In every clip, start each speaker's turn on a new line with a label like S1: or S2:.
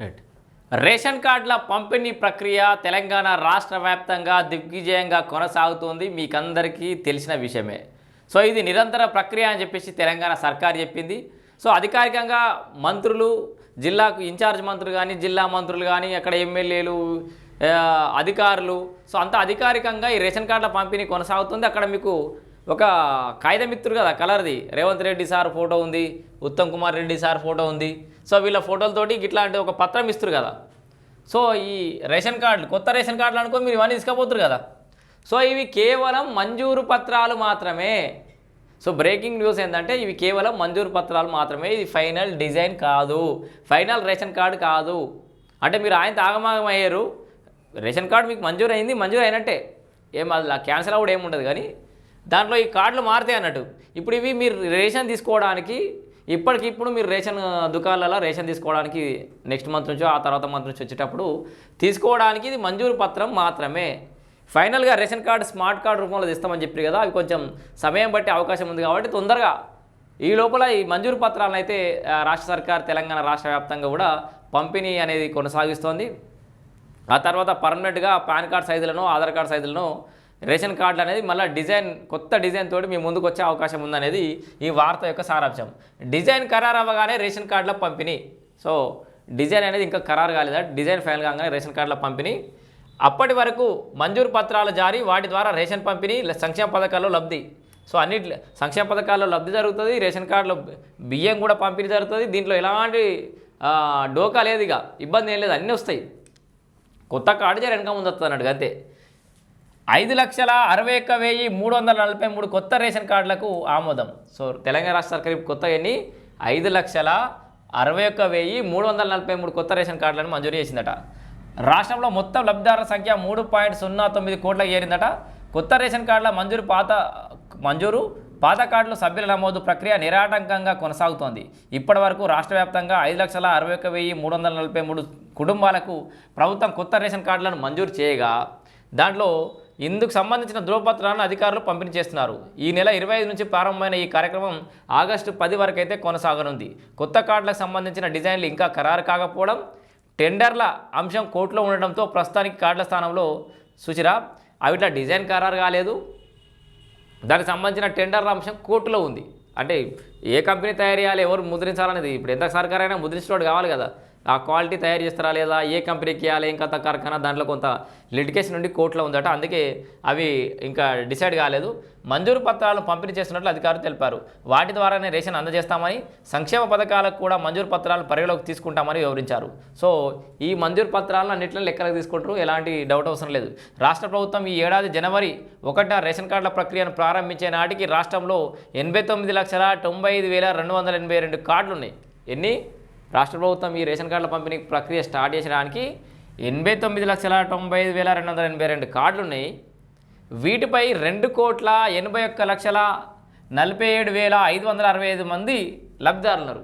S1: Right ration కార్డుల పంపిణీ ప్రక్రియ తెలంగాణ రాష్ట్ర వ్యాప్తంగా దిగ్విజయంగా కొనసాగుతోంది. మీకందరికీ తెలిసిన విషయమే. సో ఇది నిరంతర ప్రక్రియ అని చెప్పేసి తెలంగాణ సర్కార్ చెప్పింది. సో అధికారికంగా మంత్రులు జిల్లాకు ఇన్ఛార్జ్ మంత్రులు కానీ జిల్లా మంత్రులు కానీ అక్కడ ఎమ్మెల్యేలు అధికారులు సో అంత అధికారికంగా ఈ రేషన్ కార్డుల పంపిణీ కొనసాగుతుంది. అక్కడ మీకు ఒక కాగితమిత్రుడు కదా కలర్ది. రేవంత్ రెడ్డి సార్ ఫోటో ఉంది ఉత్తమ్ కుమార్ రెడ్డి సార్ ఫోటో ఉంది. సో వీళ్ళ ఫోటోలతోటి ఇట్లాంటి ఒక పత్రం ఇస్తారు కదా. సో ఈ రేషన్ కార్డులు కొత్త రేషన్ కార్డులు అనుకో మీరు ఇవన్నీ తీసుకపోతారు కదా. సో ఇవి కేవలం మంజూరు పత్రాలు మాత్రమే. సో బ్రేకింగ్ న్యూస్ ఏంటంటే ఇవి కేవలం మంజూరు పత్రాలు మాత్రమే. ఇది ఫైనల్ డిజైన్ కాదు. ఫైనల్ రేషన్ కార్డు కాదు. అంటే మీరు ఆయన ఆగమాగం అయ్యారు. రేషన్ కార్డు మీకు మంజూరు అయింది మంజూరు అయినట్టే. ఏం అది క్యాన్సిల్ కూడా ఏముండదు కానీ దాంట్లో ఈ కార్డులు మారుతాయి అన్నట్టు. ఇప్పుడు ఇవి మీరు రేషన్ తీసుకోవడానికి ఇప్పటికిప్పుడు మీరు రేషన్ దుకాణాలలో రేషన్ తీసుకోవడానికి నెక్స్ట్ మంత్ నుంచో ఆ తర్వాత మంత్ నుంచి వచ్చేటప్పుడు తీసుకోవడానికి ఇది మంజూరు పత్రం మాత్రమే. ఫైనల్గా రేషన్ కార్డు స్మార్ట్ కార్డు రూపంలో ఇస్తామని చెప్పారు కదా అవి కొంచెం సమయం బట్టి అవకాశం ఉంది కాబట్టి తొందరగా ఈ లోపల ఈ మంజూరు పత్రాలను అయితే రాష్ట్ర సర్కార్ తెలంగాణ రాష్ట్ర వ్యాప్తంగా కూడా పంపిణీ అనేది కొనసాగిస్తోంది. ఆ తర్వాత పర్మనెంట్గా పాన్ కార్డ్ సైజులను ఆధార్ కార్డ్ సైజులను రేషన్ కార్డులు అనేది మళ్ళీ డిజైన్ కొత్త డిజైన్ తోటి మీ ముందుకు వచ్చే అవకాశం ఉందనేది ఈ వార్త యొక్క సారాంశం. డిజైన్ ఖరారు అవ్వగానే రేషన్ కార్డుల పంపిణీ. సో డిజైన్ అనేది ఇంకా ఖరారు కాలేదా? డిజైన్ ఫైనల్ కాగానే రేషన్ కార్డుల పంపిణీ. అప్పటి వరకు మంజూరు పత్రాల జారీ వాటి ద్వారా రేషన్ పంపిణీ సంక్షేమ పథకాల్లో లబ్ధి. సో అన్ని సంక్షేమ పథకాల్లో లబ్ధి జరుగుతుంది రేషన్ కార్డులో బియ్యం కూడా పంపిణీ జరుగుతుంది. దీంట్లో ఎలాంటి డోకా లేదు ఇక. ఇబ్బంది ఏం లేదు అన్నీ వస్తాయి. కొత్త కార్డు జర వెనక ముందు వస్తుంది అన్నట్టు అంతే. ఐదు లక్షల అరవై ఒక్క వెయ్యి మూడు వందల నలభై మూడు కొత్త రేషన్ కార్డులకు ఆమోదం. సో తెలంగాణ రాష్ట్ర సర్కార్ కొత్త ఎన్ని ఐదు లక్షల అరవై ఒక్క వెయ్యి మూడు వందల నలభై మూడు కొత్త రేషన్ కార్డులను మంజూరు చేసిందట. రాష్ట్రంలో మొత్తం లబ్ధిదారుల సంఖ్య మూడు పాయింట్ సున్నా తొమ్మిది కోట్లకు చేరిందట. కొత్త రేషన్ కార్డుల మంజూరు పాత మంజూరు పాత కార్డుల సభ్యుల నమోదు ప్రక్రియ నిరాటంకంగా కొనసాగుతోంది. ఇప్పటి వరకు రాష్ట్ర వ్యాప్తంగా ఐదు లక్షల అరవై ఒక్క వెయ్యి మూడు వందల నలభై మూడు కుటుంబాలకు ప్రభుత్వం కొత్త రేషన్ కార్డులను మంజూరు చేయగా దాంట్లో ఇందుకు సంబంధించిన ధ్రువపత్రాలను అధికారులు పంపిణీ చేస్తున్నారు. ఈ నెల ఇరవై ఐదు నుంచి ప్రారంభమైన ఈ కార్యక్రమం ఆగస్టు పది వరకు అయితే కొనసాగనుంది. కొత్త కార్డులకు సంబంధించిన డిజైన్లు ఇంకా ఖరారు కాకపోవడం టెండర్ల అంశం కోర్టులో ఉండడంతో ప్రస్తుతానికి కార్డుల స్థానంలో సుచిరా అవిట్లా డిజైన్ ఖరారు కాలేదు. దానికి సంబంధించిన టెండర్ల అంశం కోర్టులో ఉంది. అంటే ఏ కంపెనీ తయారు చేయాలి ఎవరు ముద్రించాలనేది ఇప్పుడు ఎంత సర్కారైనా ముద్రించినోడు కావాలి కదా. ఆ క్వాలిటీ తయారు చేస్తారా లేదా ఏ కంపెనీకి ఇవ్వాలి ఇంకా కొత్త కార్ఖానా దాంట్లో కొంత లిటికేషన్ నుండి కోర్టులో ఉందట. అందుకే అవి ఇంకా డిసైడ్ కాలేదు. మంజూరు పత్రాలను పంపిణీ చేస్తున్నట్లు అధికారులు తెలిపారు. వాటి ద్వారానే రేషన్ అందజేస్తామని సంక్షేమ పథకాలకు కూడా మంజూరు పత్రాలను పరిగణలోకి తీసుకుంటామని వివరించారు. సో ఈ మంజూరు పత్రాలను అన్నింటిలో లెక్కలకు తీసుకుంటారు. ఎలాంటి డౌట్ అవసరం లేదు. రాష్ట్ర ప్రభుత్వం ఈ ఏడాది జనవరి ఒకట రేషన్ కార్డుల ప్రక్రియను ప్రారంభించే నాటికి రాష్ట్రంలో ఎనభై తొమ్మిది లక్షల తొంభై ఐదు వేల రెండు వందల ఎనభై రెండు కార్డులు ఉన్నాయి ఎన్ని? రాష్ట్ర ప్రభుత్వం ఈ రేషన్ కార్డుల పంపిణీ ప్రక్రియ స్టార్ట్ చేసడానికి ఎనభై తొమ్మిది లక్షల తొంభై ఐదు వేల రెండు వందల ఎనభై రెండు కార్డులు ఉన్నాయి వీటిపై రెండు కోట్ల ఎనభై ఒక్క లక్షల నలభై ఏడు వేల ఐదు వందల అరవై ఐదు మంది లబ్ధిదారులున్నారు.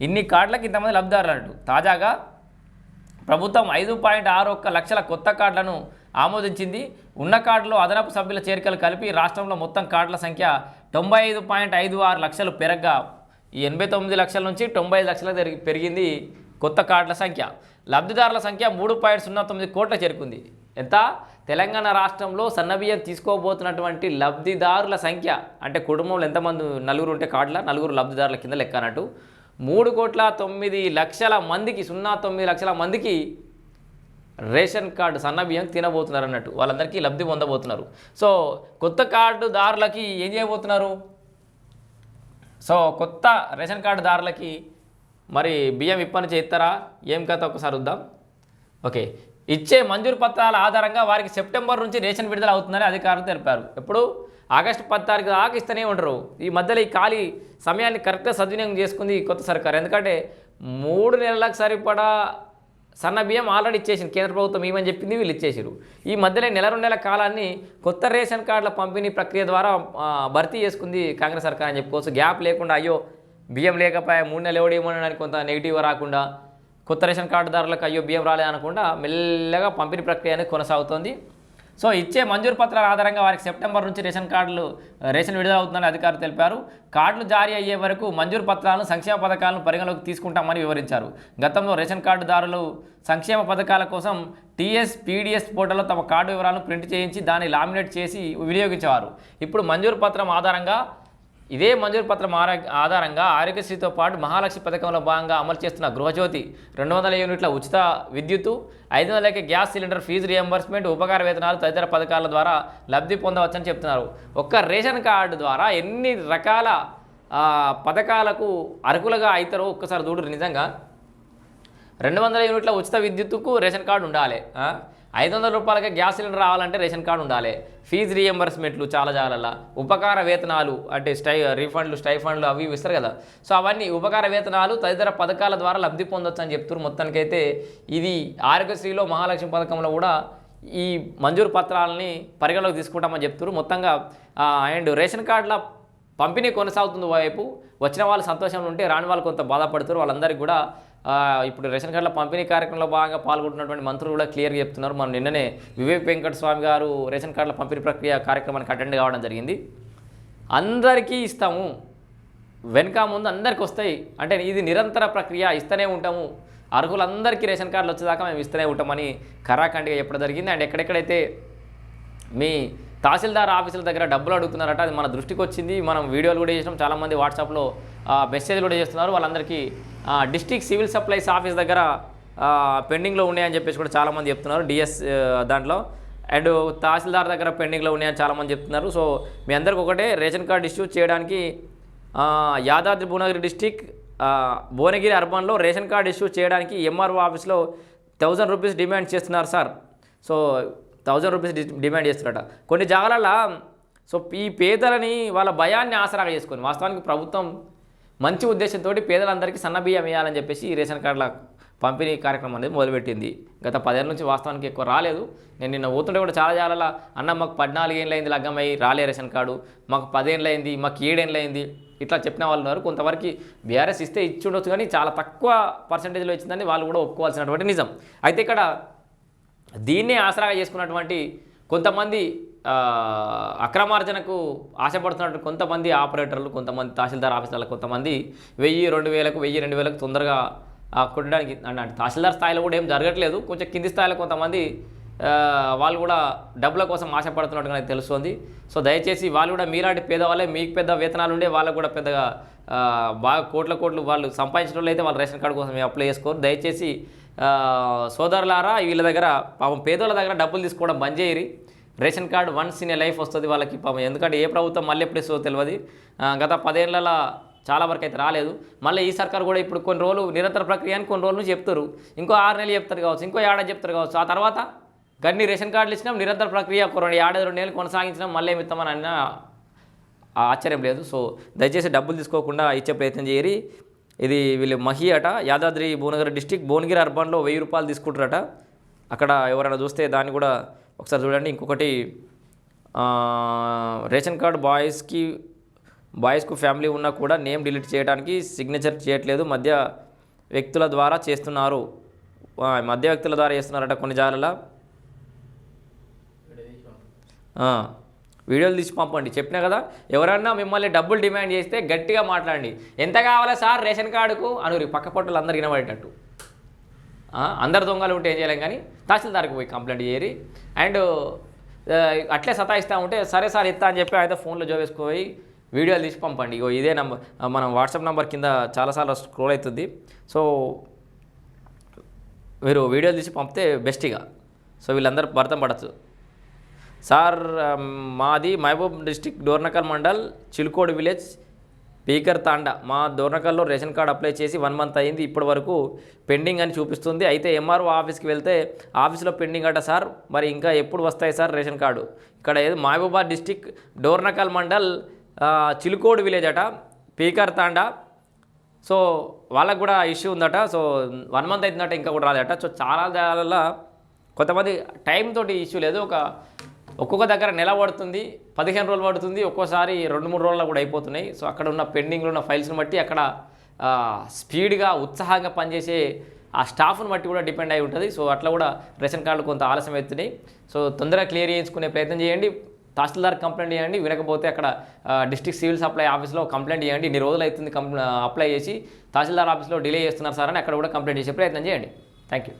S1: ఇన్ని కార్డులకు ఇంతమంది లబ్ధిదారులు అన్నట్టు తాజాగా ప్రభుత్వం ఐదు పాయింట్ ఆరు ఒక్క లక్షల కొత్త కార్డులను ఆమోదించింది. ఉన్న కార్డులో అదనపు సభ్యుల చేరికలు కలిపి రాష్ట్రంలో మొత్తం కార్డుల సంఖ్య తొంభై ఐదు పాయింట్ ఐదు ఆరు లక్షలు పెరగ్గా ఈ ఎనభై తొమ్మిది లక్షల నుంచి తొంభై లక్షల పెరిగి- పెరిగింది కొత్త కార్డుల సంఖ్య. లబ్ధిదారుల సంఖ్య మూడు పాయింట్ సున్నా తొమ్మిది కోట్ల చేరుకుంది. ఎంత? తెలంగాణ రాష్ట్రంలో సన్నబియ్యం తీసుకోబోతున్నటువంటి లబ్ధిదారుల సంఖ్య. అంటే కుటుంబంలో ఎంతమంది నలుగురు ఉంటే కార్డుల నలుగురు లబ్ధిదారుల కింద లెక్క అన్నట్టు. మూడు కోట్ల తొమ్మిది లక్షల మందికి సున్నా తొమ్మిది లక్షల మందికి రేషన్ కార్డు సన్నబియ్యం తినబోతున్నారు అన్నట్టు. వాళ్ళందరికీ లబ్ధి పొందబోతున్నారు. సో కొత్త కార్డుదారులకి ఏం చేయబోతున్నారు? సో కొత్త రేషన్ కార్డుదారులకి మరి బియ్యం ఇప్పటి చేస్తారా? ఏం కథ? ఒకసారి వద్దాం ఓకే. ఇచ్చే మంజూరు పత్రాల ఆధారంగా వారికి సెప్టెంబర్ నుంచి రేషన్ విడుదల అవుతుందని అధికారులు తెలిపారు. ఎప్పుడు? ఆగస్టు పది తారీఖు దాకా ఇస్తూనే ఉండరు. ఈ మధ్యలో ఈ ఖాళీ సమయాన్ని కరెక్ట్గా సద్వినియోగం చేసుకుంది ఈ కొత్త సర్కారు. ఎందుకంటే మూడు నెలలకు సరిపడా సన్న బియ్యం ఆల్రెడీ ఇచ్చేసింది కేంద్ర ప్రభుత్వం ఏమని చెప్పింది? వీళ్ళు ఇచ్చేసారు ఈ మధ్యలో నెల రెండు నెలల కాలాన్ని కొత్త రేషన్ కార్డుల పంపిణీ ప్రక్రియ ద్వారా భర్తీ చేసుకుంది కాంగ్రెస్ సర్కార్ అని చెప్పుకోవచ్చు. గ్యాప్ లేకుండా అయ్యో బియ్యం లేకపోయా మూడు నెలలు ఎవడేమనడానికి కొంత నెగిటివ్ రాకుండా కొత్త రేషన్ కార్డుదారులకు అయ్యో బియ్యం రాలేదనకుండా మెల్లగా పంపిణీ ప్రక్రియ అనేది కొనసాగుతోంది. సో ఇచ్చే మంజూరు పత్రాల ఆధారంగా వారికి సెప్టెంబర్ నుంచి రేషన్ కార్డులు రేషన్ విడుదల అవుతుందని అధికారులు తెలిపారు. కార్డులు జారీ అయ్యే వరకు మంజూరు పత్రాలను సంక్షేమ పథకాలను పరిగణలోకి తీసుకుంటామని వివరించారు. గతంలో రేషన్ కార్డుదారులు సంక్షేమ పథకాల కోసం టీఎస్ పీడిఎస్ పోర్టల్లో తమ కార్డు వివరాలను ప్రింట్ చేయించి దాన్ని లామినేట్ చేసి వినియోగించేవారు. ఇప్పుడు మంజూరు పత్రం ఆధారంగా ఇదే మంజూరు పత్రం ఆధారంగా ఆరోగ్యశ్రీతో పాటు మహాలక్ష్మి పథకంలో భాగంగా అమలు చేస్తున్న గృహజ్యోతి రెండు వందల యూనిట్ల ఉచిత విద్యుత్తు ఐదు వందలకి గ్యాస్ సిలిండర్ ఫీజు రియంబర్స్మెంట్ ఉపకార వేతనాలు తదితర పథకాల ద్వారా లబ్ధి పొందవచ్చని చెప్తున్నారు. ఒక్క రేషన్ కార్డు ద్వారా ఎన్ని రకాల పథకాలకు అర్హులుగా అవుతారో ఒక్కసారి చూడు నిజంగా. రెండు వందల యూనిట్ల ఉచిత విద్యుత్తుకు రేషన్ కార్డు ఉండాలి ఐదు వందల రూపాయలకి గ్యాస్ సిలిండర్ రావాలంటే రేషన్ కార్డు ఉండాలి. ఫీజు రియంబర్స్మెంట్లు చాలా చాలా ఉపకార వేతనాలు అంటే స్టై రీఫండ్లు స్టైఫండ్లు అవి ఇవి ఇస్తారు కదా. సో అవన్నీ ఉపకార వేతనాలు తదితర పథకాల ద్వారా లబ్ధి పొందొచ్చు అని చెప్తున్నారు మొత్తానికైతే ఇది ఆరోగ్యశ్రీలో మహాలక్ష్మి పథకంలో కూడా ఈ మంజూరు పత్రాలని పరిగణలోకి తీసుకుంటామని చెప్తున్నారు మొత్తంగా అండ్ రేషన్ కార్డుల పంపిణీ కొనసాగుతుంది వైపు. వచ్చిన వాళ్ళు సంతోషంలో ఉంటే రాని వాళ్ళు కొంత బాధపడుతారు వాళ్ళందరికీ కూడా ఇప్పుడు రేషన్ కార్డుల పంపిణీ కార్యక్రమంలో భాగంగా పాల్గొంటున్నటువంటి మంత్రులు కూడా క్లియర్గా చెప్తున్నారు. మనం నిన్ననే వివేక్ వెంకట స్వామి గారు రేషన్ కార్డుల పంపిణీ ప్రక్రియ కార్యక్రమానికి అటెండ్ కావడం జరిగింది. అందరికీ ఇస్తాము. వెనక ముందు అందరికి వస్తాయి. అంటే ఇది నిరంతర ప్రక్రియ ఇస్తూనే ఉంటాము. అర్హులందరికీ రేషన్ కార్డులు వచ్చేదాకా మేము ఇస్తూనే ఉంటామని కరాఖండిగా చెప్పడం జరిగింది. అండ్ ఎక్కడెక్కడైతే మీ తహసీల్దార్ ఆఫీసుల దగ్గర డబ్బులు అడుగుతున్నారట అది మన దృష్టికి వచ్చింది. మనం వీడియోలు కూడా చేసినాం. చాలామంది వాట్సాప్లో మెసేజ్ కూడా చేస్తున్నారు. వాళ్ళందరికీ డిస్టిక్ సివిల్ సప్లైస్ ఆఫీస్ దగ్గర పెండింగ్లో ఉన్నాయని చెప్పేసి కూడా చాలామంది చెప్తున్నారు డిఎస్ దాంట్లో. అండ్ తహసీల్దార్ దగ్గర పెండింగ్లో ఉన్నాయని చాలామంది చెప్తున్నారు. సో మీ అందరికి ఒకటే రేషన్ కార్డు ఇష్యూ చేయడానికి యాదాద్రి భువనగిరి డిస్టిక్ భువనగిరి అర్బన్లో రేషన్ కార్డు ఇష్యూ చేయడానికి ఎంఆర్ఓ ఆఫీస్లో థౌజండ్ రూపీస్ డిమాండ్ చేస్తున్నారు sir. So thousand rupees demand చేస్తున్నారట. కొన్ని జాగాలలో సో ఈ పేదలని వాళ్ళ భయాన్ని ఆసరాగా చేసుకొని వాస్తవానికి ప్రభుత్వం మంచి ఉద్దేశంతో పేదలందరికీ సన్నబియ్యం వేయాలని చెప్పేసి ఈ రేషన్ కార్డుల పంపిణీ కార్యక్రమం అనేది మొదలుపెట్టింది. గత పదేళ్ళ నుంచి వాస్తవానికి ఎక్కువ రాలేదు. నేను నిన్న పోతుంటే కూడా చాలా చాలా అన్న మాకు పద్నాలుగేళ్ళు అయింది లగ్గమై రాలే రేషన్ కార్డు. మాకు పదేళ్ళు అయింది మాకు ఏడేళ్ళు అయింది ఇట్లా చెప్పిన వాళ్ళు ఉన్నారు. కొంతవరకు బీఆర్ఎస్ ఇస్తే ఇచ్చి ఉండొచ్చు కానీ చాలా తక్కువ పర్సంటేజ్లో ఇచ్చిందని వాళ్ళు కూడా ఒప్పుకోవాల్సినటువంటి నిజం. అయితే ఇక్కడ దీన్నే ఆసరాగా చేసుకున్నటువంటి కొంతమంది అక్రమార్జనకు ఆశపడుతున్నట్టు కొంతమంది ఆపరేటర్లు కొంతమంది తహసీల్దార్ ఆఫీసర్లు కొంతమంది వెయ్యి రెండు వేలకు వెయ్యి రెండు వేలకు తొందరగా ఆ, కొట్టడానికి అంటే తహసీల్దార్ స్థాయిలో కూడా ఏం జరగట్లేదు. కొంచెం కింది స్థాయిలో కొంతమంది వాళ్ళు కూడా డబ్బుల కోసం ఆశపడుతున్నట్టుగా నాకు తెలుస్తుంది. సో దయచేసి వాళ్ళు కూడా మీలాంటి పేదవాళ్ళే మీకు పెద్ద వేతనాలు ఉండే వాళ్ళకు కూడా పెద్దగా బాగా కోట్ల కోట్లు వాళ్ళు సంపాదించిన వాళ్ళు అయితే వాళ్ళు రేషన్ కార్డు కోసం అప్లై చేసుకోరు. దయచేసి సోదరులారా వీళ్ళ దగ్గర పాపం పేదవాళ్ళ దగ్గర డబ్బులు తీసుకోవడం బంద్ చేయరు ration card once in a life వస్తుంది వాళ్ళకి పాపం. ఎందుకంటే ఏ ప్రభుత్వం మళ్ళీ ఎప్పుడు ఇస్తుందో తెలియదు గత పదేళ్ళలో చాలా వరకు అయితే రాలేదు. మళ్ళీ ఈ సర్కార్ కూడా ఇప్పుడు కొన్ని రోజులు నిరంతర ప్రక్రియ అని కొన్ని రోజులు చెప్తారు. ఇంకో ఆరు నెలలు చెప్తారు కావచ్చు ఇంకో ఏడాది చెప్తారు కావచ్చు. ఆ తర్వాత గన్ని రేషన్ కార్డులు ఇచ్చినాం నిరంతర ప్రక్రియ కొన్ని రెండు ఏడాది రెండు నెలలు కొనసాగించినాం మళ్ళీ ఏమిస్తామని అన్న ఆశ్చర్యం లేదు. సో దయచేసి డబ్బులు తీసుకోకుండా ఇచ్చే ప్రయత్నం చేయరి. ఇది వీళ్ళు మహి అట. యాదాద్రి భువనగిరి డిస్టిక్ భువనగిరి అర్బన్లో వెయ్యి రూపాయలు తీసుకుంటారట. అక్కడ ఎవరైనా చూస్తే దాన్ని కూడా ఒకసారి చూడండి ఇంకొకటి రేషన్ కార్డు బాయ్స్కి బాయ్స్కు ఫ్యామిలీ ఉన్నా కూడా నేమ్ డిలీట్ చేయడానికి సిగ్నేచర్ చేయట్లేదు. మధ్య వ్యక్తుల ద్వారా చేస్తున్నారు. మధ్య వ్యక్తుల ద్వారా చేస్తున్నారట కొన్ని జాగాలలో వీడియోలు తీసి పంపండి. చెప్పినా కదా ఎవరన్నా మిమ్మల్ని డబ్బులు డిమాండ్ చేస్తే గట్టిగా మాట్లాడండి. ఎంత కావాలా సార్ రేషన్ కార్డుకు? అనురి పక్క పొట్టలు అందరు వినబడేటట్టు. అందరు దొంగలు ఉంటే ఏం చేయలేం కానీ తహసీల్దార్కి పోయి కంప్లైంట్ చేయరి అండ్ అట్లే సతాయిస్తూ ఉంటే సరే సార్ ఇస్తా అని చెప్పి అయితే ఫోన్లో జోవేసుకుపోయి వీడియోలు తీసి పంపండి. ఇగో ఇదే నంబర్ మనం వాట్సాప్ నెంబర్ కింద చాలాసార్లు స్క్రోల్ అవుతుంది. సో మీరు వీడియోలు తీసి పంపితే బెస్ట్ ఇక సో వీళ్ళందరూ భర్తం పడచ్చు. సార్ మాది Mahabub district Dornakal mandal Chilukodu village speaker Thanda. మా డోర్నకల్లో రేషన్ కార్డు అప్లై చేసి వన్ మంత్ అయింది. ఇప్పటి వరకు పెండింగ్ అని చూపిస్తుంది. అయితే ఎంఆర్ఓ ఆఫీస్కి వెళ్తే ఆఫీస్లో పెండింగ్ అట సార్. మరి ఇంకా ఎప్పుడు వస్తాయి సార్ రేషన్ కార్డు? ఇక్కడ ఏది? మహబూబాద్ డిస్టిక్ డోర్నకల్ మండల్ చిలుకోడు విలేజ్ అట. పీకర్ తాండా. సో వాళ్ళకు కూడా ఇష్యూ ఉందట. సో వన్ మంత్ అవుతుందట ఇంకా కూడా రాలేదట. సో చాలా దానిలో కొంతమంది టైం తోటి ఇష్యూ లేదు. ఒక ఒక్కొక్క దగ్గర నెల పడుతుంది పదిహేను రోజులు పడుతుంది ఒక్కోసారి రెండు మూడు రోజుల్లో కూడా అయిపోతున్నాయి. సో అక్కడ ఉన్న పెండింగ్లో ఉన్న ఫైల్స్ని బట్టి అక్కడ స్పీడ్గా ఉత్సాహంగా పనిచేసే ఆ స్టాఫ్ను బట్టి కూడా డిపెండ్ అయి ఉంటుంది. సో అట్లా కూడా రేషన్ కార్డులు కొంత ఆలస్యం అవుతున్నాయి. సో తొందరగా క్లియర్ చేయించుకునే ప్రయత్నం చేయండి. తహసీల్దార్ కంప్లైంట్ చేయండి. వినకపోతే అక్కడ డిస్ట్రిక్ట్ సివిల్ సప్లై ఆఫీస్లో కంప్లైంట్ చేయండి. ఇన్ని రోజులు అవుతుంది కంప్లై అప్లై చేసి తహసీల్దార్ ఆఫీస్లో డిలే చేస్తున్నారు సార్ అని అక్కడ కూడా కంప్లైంట్ చేసే ప్రయత్నం చేయండి. Thank you.